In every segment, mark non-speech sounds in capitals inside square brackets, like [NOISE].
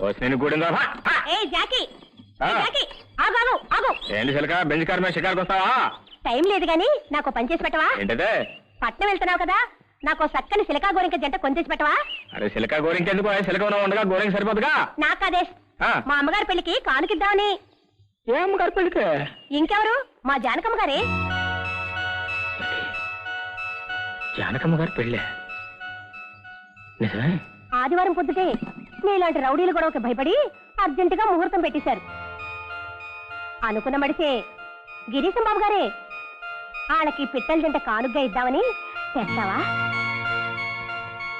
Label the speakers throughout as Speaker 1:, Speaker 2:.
Speaker 1: నేను కూడా
Speaker 2: ఏ జాకీ. ఏ, జాకీ. ఆగాను ఆగు
Speaker 1: ఏంటి చిలక బెంచ్ కార్ మీద షికార్కి వస్తావా?
Speaker 2: టైం లేదు గాని నాకు పని చేసి పెట్టవా?
Speaker 1: ఏంటదే?
Speaker 2: పట్నం వెళ్తున్నావు కదా నాకు చక్కని సిలకా గోరింక జంట కొంచేసి పెట్టవా?
Speaker 1: అరే చిలక గోరింక ఎందుకు చిలక ఉన్న ఉండగా గోరింక సరిపోదుగా?
Speaker 2: నాకు అదే.
Speaker 1: ఆ.
Speaker 2: మా అమ్మగారి పెళ్ళికి కానుకిద్దామని.
Speaker 1: ఏం గారు పెళ్ళికి?
Speaker 2: ఇంకెవరు? మా జానకమ్మ గారే.
Speaker 1: జానకమ్మ గారు పెళ్ళే. నిజమే?
Speaker 2: ఆదివారం పొద్దుటే. నీలాంటి రౌడీలు గొడవకి భయపడి అర్జెంటుగా ముహూర్తం పెట్టేశారు. అనుకున్న మడిసే గిరీశం బాబు గారే వాళ్ళకి పిట్టల జంట కానుగ్గా ఇద్దామని తెస్తావా?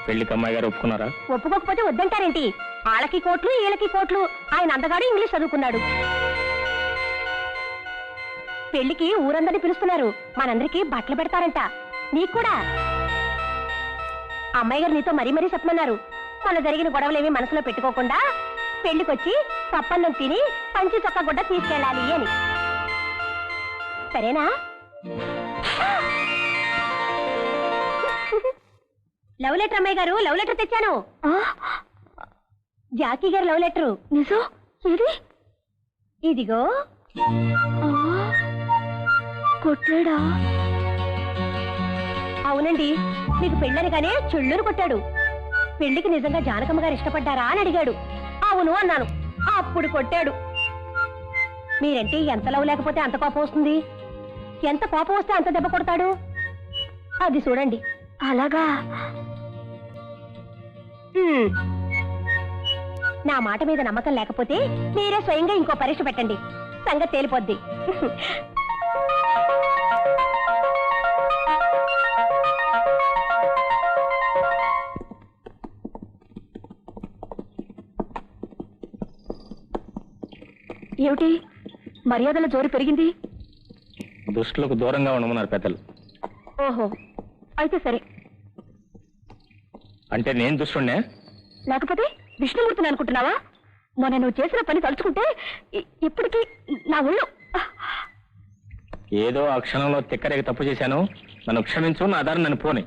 Speaker 1: పెళ్ళికి అమ్మాయి గారు ఒప్పుకున్నారా?
Speaker 2: ఒప్పుకోకపోతే వద్దంటారేంటి? వాళ్ళకి కోట్లు వీళ్ళకి కోట్లు. ఆయన అందగాడు ఇంగ్లీష్ చదువుకున్నాడు. పెళ్ళికి ఊరందరినీ పిలుస్తున్నారు. మనందరికీ బట్టలు పెడతారంట. నీకు కూడా? అమ్మాయి గారు నీతో మరీ మరీ చెప్పమన్నారు. మన జరిగిన గొడవలేవి మనసులో పెట్టుకోకుండా పెళ్ళికొచ్చి పప్పన్నం తిని పంచి చొక్క గుడ్డ తీసుకెళ్ళాలి అని. సరేనా? లవ్ లెటర్ అమ్మాయి గారు లవ్ లెటర్ తెచ్చాను. జాకీ గారు లవ్ లెటరు. నిజం? ఇది ఇదిగో. కొట్టాడా? అవునండి మీకు పెళ్ళనగానే చెళ్ళును కొట్టాడు. పెళ్ళికి నిజంగా జానకమ్మ గారు ఇష్టపడ్డారా అని అడిగాడు. అవును అన్నాను. అప్పుడు కొట్టాడు. మీరంటే ఎంత లవ్ లేకపోతే అంత కోపం వస్తుంది? ఎంత కోపం వస్తే అంత దెబ్బ కొడతాడు? అది చూడండి. అలాగా? నా మాట మీద నమ్మకం లేకపోతే మీరే స్వయంగా ఇంకో పరీక్ష పెట్టండి. సంగతి తేలిపోద్ది. ఏమిటి? మర్యాదల జోరు పెరిగింది?
Speaker 1: దుష్టులకు దూరంగా ఉండమన్నారు పెద్దలు.
Speaker 2: ఓహో అయితే సరే.
Speaker 1: అంటే నేను దుష్టుణ్ణే?
Speaker 2: లేకపోతే విష్ణుమూర్తిని అనుకుంటున్నావా? మొన్న నువ్వు చేసిన పని తలుచుకుంటే ఇ- ఇప్పటికీ నా ఒళ్ళు
Speaker 1: ఏదో ఆ క్షణంలో తిక్కరేగి తప్పు చేశాను. నన్ను క్షమించు నా దారి నన్ను పోని.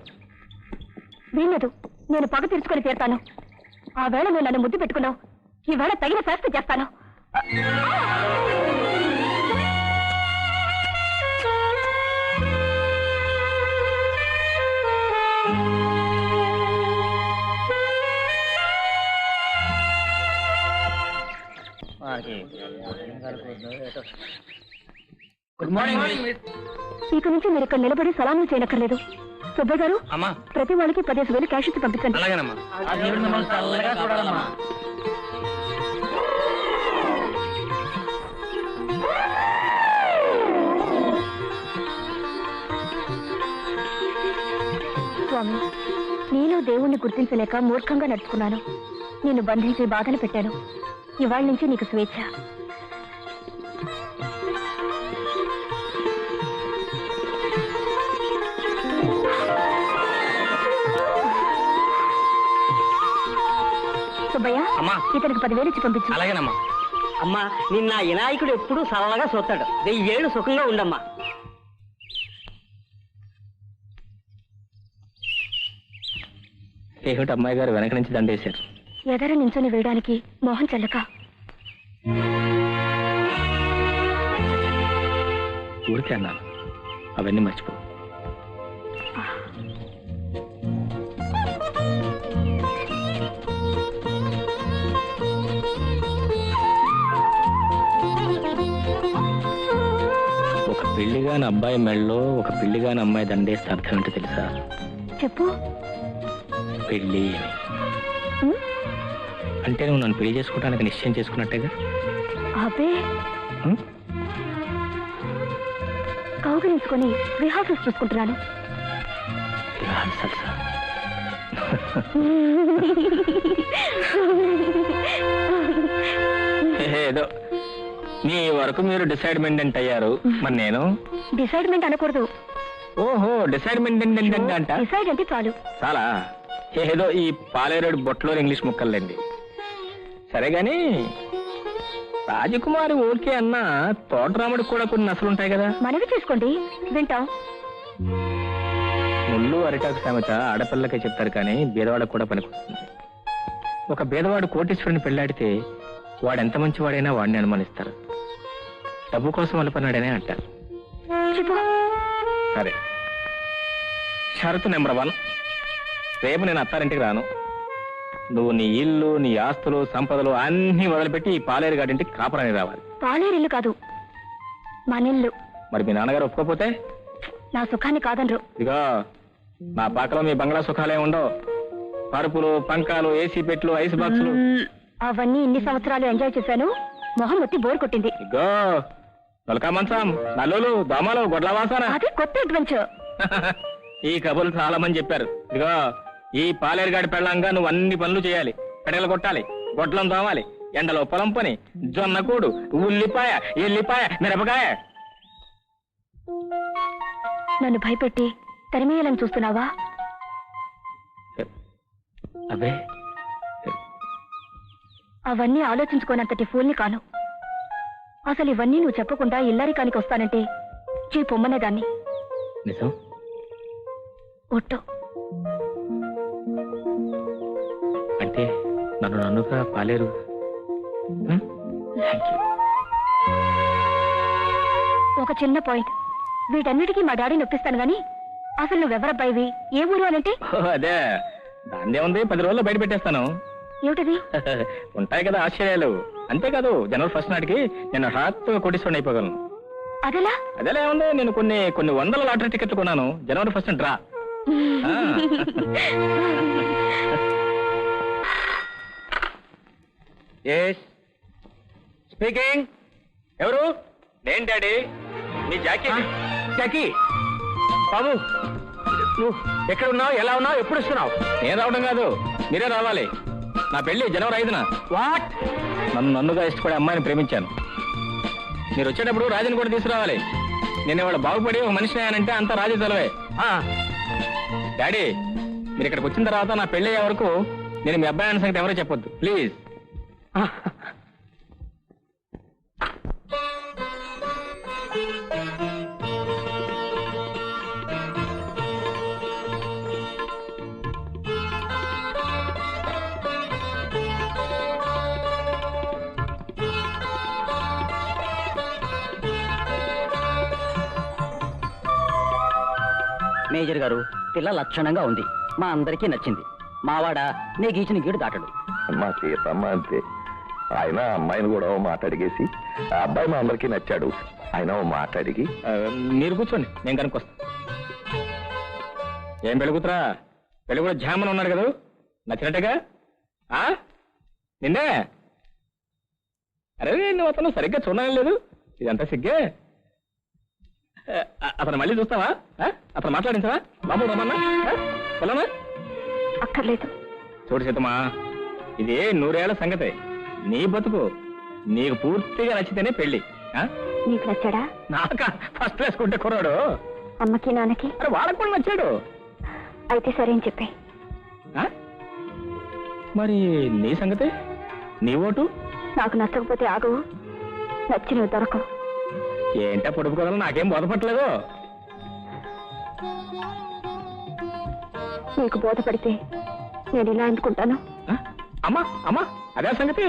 Speaker 2: వీల్లేదు నేను పగ తీర్చుకొని తీరుతాను. ఆ వేళ నువ్వు నన్ను ముద్దు పెట్టుకున్నావు. ఈ వేళ తగిన శాస్తి చేస్తాను.
Speaker 1: Good morning.
Speaker 2: ఇక నుంచి మీరు ఇక్కడ నిలబడి సలాములు చేయనక్కర్లేదు. సుబ్బయ్య గారు
Speaker 1: అమ్మా.
Speaker 2: ప్రతి వాళ్ళకి పదిహేను వేలు క్యాష్ ఇచ్చి పంపించండి.
Speaker 1: అలాగేనమ్మా.
Speaker 2: స్వామి. నేను దేవుణ్ణి గుర్తించలేక మూర్ఖంగా నడుచుకున్నాను. నిన్ను బంధించి బాధలు పెట్టాను. ఇవాళ నుంచి నీకు స్వేచ్ఛ. సుబ్బయ్య
Speaker 1: అమ్మా.
Speaker 2: ఇతనికి పదివేలు ఇచ్చి పంపించు.
Speaker 1: అలాగేనమ్మా.
Speaker 3: అమ్మా నిన్న వినాయకుడు ఎప్పుడూ సరళగా చూస్తాడు వెయ్యేళ్ళు సుఖంగా ఉండమ్మా.
Speaker 1: ఏమిటి అమ్మాయి గారు వెనక నుంచి దండేశారు?
Speaker 2: ఎదర నించొని వేయడానికి మోహన్ చెల్లక.
Speaker 1: ఊరికే అన్నాను. అవన్నీ మర్చిపో. ఒక పెళ్ళిగాని అబ్బాయి మెళ్ళలో ఒక పెళ్ళిగాని అమ్మాయి దండేస్తే అర్థం ఏంటో తెలుసా?
Speaker 2: చెప్పు.
Speaker 1: పెళ్ళి అని. అంటే నువ్వు నన్ను పెళ్ళి చేసుకోవడానికి నిశ్చయం చేసుకున్నట్టేగా?
Speaker 2: అబ్బే.
Speaker 1: ఉమ్?
Speaker 2: కౌగిలించుకొని రిహార్సల్స్ చూసుకుంటున్నాను.
Speaker 1: రిహార్సల్సా? [LAUGHS] ఏదో మీ వరకు మీరు డిసైడ్మెంట్ అయ్యారు. మరి నేను?
Speaker 2: డిసైడ్మెంట్ అనకూడదు.
Speaker 1: ఓహో డిసైడ్మెంట్ అంట?
Speaker 2: డిసైడ్ అంటే చాలు.
Speaker 1: చాలా. ఏదో ఈ పాలేరుడు బొట్లో ఇంగ్లీష్ ముక్కలండి సరే గాని రాజకుమారి ఓకే అన్నా తోటరాముడికి కూడా కొన్ని నసలు ఉంటాయి కదా.
Speaker 2: మనవి చేసుకోండి. వింటాం.
Speaker 1: ముళ్ళు అరిటాకు సామెత ఆడపిల్లకే చెప్తారు కానీ బీదవాడకు కూడా పనికొస్తుంది. ఒక పేదవాడు కోటీశ్వరుని పెళ్ళాడితే వాడు ఎంత మంచివాడైనా వాడిని అనుమానిస్తారు. డబ్బు కోసం అలపన్నాడనే అంటారు. సరే. షరతు నెంబర్ వన్. రేపు నేను అత్తారింటికి రాను. నువ్వు నీ ఇల్లు నీ ఆస్తులు సంపదలు అన్ని వదిలిపెట్టి ఈ పాలేరు గాడింటికి కాపురానికి రావాలి.
Speaker 4: పాలేరిల్లు కాదు మనిల్లు
Speaker 1: మరి మీ నాన్నగారు ఒప్పుకోపోతే
Speaker 4: నా సుఖాన్ని కాదనరు.
Speaker 1: ఇదిగో నా పాకలో మీ బంగ్లా సుఖాలే ఉండవు. పరుపులు పంకాలు ఏసీ పెట్లు ఐస్ బాక్సులు.
Speaker 4: మ్మ్. అవన్నీ ఇన్ని సంవత్సరాలు ఎంజాయ్ చేశాను. మొహం వచ్చి బోర్ కొట్టింది.
Speaker 1: ఇగో నొలకా మంచం నల్లులు దోమలు గొడ్ల వాసన.
Speaker 4: అది కొత్త అడ్వెంచర్. [LAUGHS]
Speaker 1: ఈ కబుర్లు చాలా మంది చెప్పారు. ఇదిగో ఈ పాలేరుగాడి పెళ్ళంగా నువ్వు అన్ని పనులు చేయాలి. పెడలు కొట్టాలి గొడ్లం తోమాలి ఎండలో పొలం పని జొన్న కూడు ఉల్లిపాయ ఎల్లిపాయ మిరపకాయ.
Speaker 4: నన్ను భయపెట్టి తరిమేయాలని చూస్తున్నావా?
Speaker 1: అదే
Speaker 4: అవన్నీ ఆలోచించుకోనంతటి ఫూల్ని కాను. అసలు ఇవన్నీ నువ్వు చెప్పకుండా ఇల్లరికానికి వస్తానంటే చీ పొమ్మనే దాన్ని
Speaker 1: నిజం?
Speaker 4: ఒట్టు.
Speaker 1: నన్ను నన్నుగా పాలేరు.
Speaker 4: ఒక చిన్న పాయింట్ వీటన్నిటికీ మా డాడీ నొప్పిస్తాను గాని అసలు నువ్వెవరబ్బాయివి? ఏ ఊరు అనంటే?
Speaker 1: అదే. దాన్నే ఉంది పది రోజుల్లో బయట పెట్టేస్తాను.
Speaker 4: ఏమిటది? [LAUGHS]
Speaker 1: ఉంటాయి కదా ఆశ్చర్యాలు. అంతేకాదు జనవరి ఫస్ట్ నాటికి నేను హఠాత్తుగా కొట్టిస్తుండి అయిపోగలను.
Speaker 4: అదెలా?
Speaker 1: అదేలా ఉంది నేను కొన్ని కొన్ని వందల లాటరీ టికెట్లు కొన్నాను. జనవరి ఫస్ట్ డ్రా. [LAUGHS] [LAUGHS] ఆ. స్పీకింగ్ ఎవరు? నేను డాడీ. మీ జాకీ. జాకీ. బాబు నువ్వు ఎక్కడ ఉన్నావు? ఎలా ఉన్నావు? ఎప్పుడు వస్తున్నావు? నేను రావడం కాదు. మీరే రావాలి. నా పెళ్ళి జనవరి ఐదున. వాట్? నన్ను నన్నుగా ఇష్టపడే అమ్మాయిని ప్రేమించాను. మీరు వచ్చేటప్పుడు రాజుని కూడా తీసుకురావాలి. నేను ఇవాళ బాగుపడి ఒక మనిషిని అయ్యానంటే అంతా రాజు చలవే డాడీ మీరు ఇక్కడికి వచ్చిన తర్వాత నా పెళ్ళి అయ్యే వరకు నేను మీ అబ్బాయి అన్న సంగతి ఎవరో చెప్పొద్దు. ప్లీజ్.
Speaker 5: మేజర్ గారు పిల్ల లక్షణంగా ఉంది. మా అందరికీ నచ్చింది. మావాడ నే గీచిన గీడు దాటడు.
Speaker 6: మా సీతమ్మ అంతే. ఆయన అమ్మాయిని కూడా ఓ మాట అడిగేసి ఆ అబ్బాయి మా అందరికీ నచ్చాడు. ఆయన ఓ మాట అడిగి
Speaker 1: మీరు కూర్చోండి నేను కనుక్కొస్తా. ఏం పెళ్ళికూతురా పెళ్ళి కూడా జామన్ ఉన్నాడు కదా? నచ్చినట్టుగా? ఆ? నిన్నే? అరే నువ్వు అతను సరిగ్గా చూడడం లేదు. ఇదంతా సిగ్గే? అతను మళ్ళీ చూస్తావా? ఆ? అతను మాట్లాడించవా? బాబు రమ్మన్నా? పిల్లనా
Speaker 4: అక్కర్లేదు.
Speaker 1: చూడు సీతమ్మా ఇది నూరేళ్ళ సంగతే. నీ బతుకు నీకు పూర్తిగా నచ్చితేనే పెళ్ళి ఆ?
Speaker 4: నీకు నచ్చాడా?
Speaker 1: నాక ఫస్ట్ వేసుకుంటే కుర్రాడు.
Speaker 4: అమ్మకి నాన్నకి?
Speaker 1: అరే వాళ్ళకు కూడా నచ్చాడు.
Speaker 4: అయితే సరే అని చెప్పే.
Speaker 1: ఆ? మరి నీ సంగతి? నీ ఓటు?
Speaker 4: నాకు నచ్చకపోతే ఆగవు నచ్చినవి దొరకవు.
Speaker 1: ఏంటా పొడుపు కదలు నాకేం బోధపట్టలేదు.
Speaker 4: నీకు బోధపడితే నేను ఇలా ఎందుకుంటాను?
Speaker 1: ఆ? అమ్మా అమ్మా అదే సంగతి.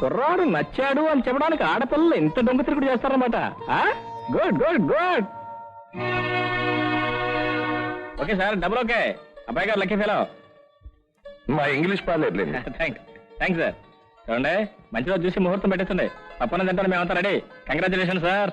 Speaker 1: కుర్రాడు నచ్చాడు అని చెప్పడానికి ఆడపిల్లలు ఎంత దొంగ తిరుగుడు చేస్తారన్నమాట. Good good good okay sir double okay అబ్బాయి గారు లక్కీ ఫెలో
Speaker 6: మా ఇంగ్లీష్ పాలేర్లేండి
Speaker 1: థ్యాంక్స్ థ్యాంక్స్ సార్ చూడండి మంచి రోజు చూసి ముహూర్తం పెట్టేస్తుంది. పప్పన తింటాను మేమంతా రెడీ. Congratulation sir